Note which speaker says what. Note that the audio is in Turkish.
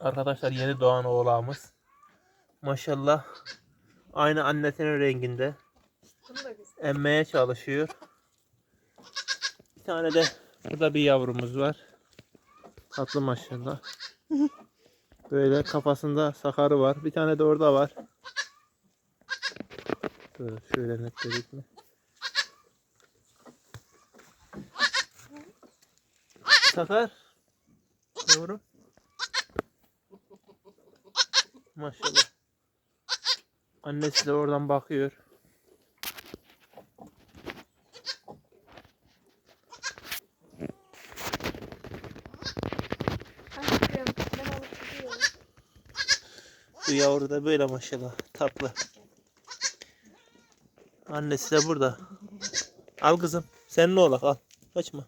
Speaker 1: Arkadaşlar yeni doğan oğlağımız. Maşallah. Aynı annesinin renginde. Emmeye çalışıyor. Bir tane de burada bir yavrumuz var. Tatlı maşallah. Böyle kafasında sakarı var. Bir tane de orada var. Dur, şöyle netledik mi? Sakar. Yavrum. Maşallah. Annesi de oradan bakıyor. Bu yavru da böyle maşallah tatlı. Annesi de burada. Al kızım. Senin oğlak al. Kaçma.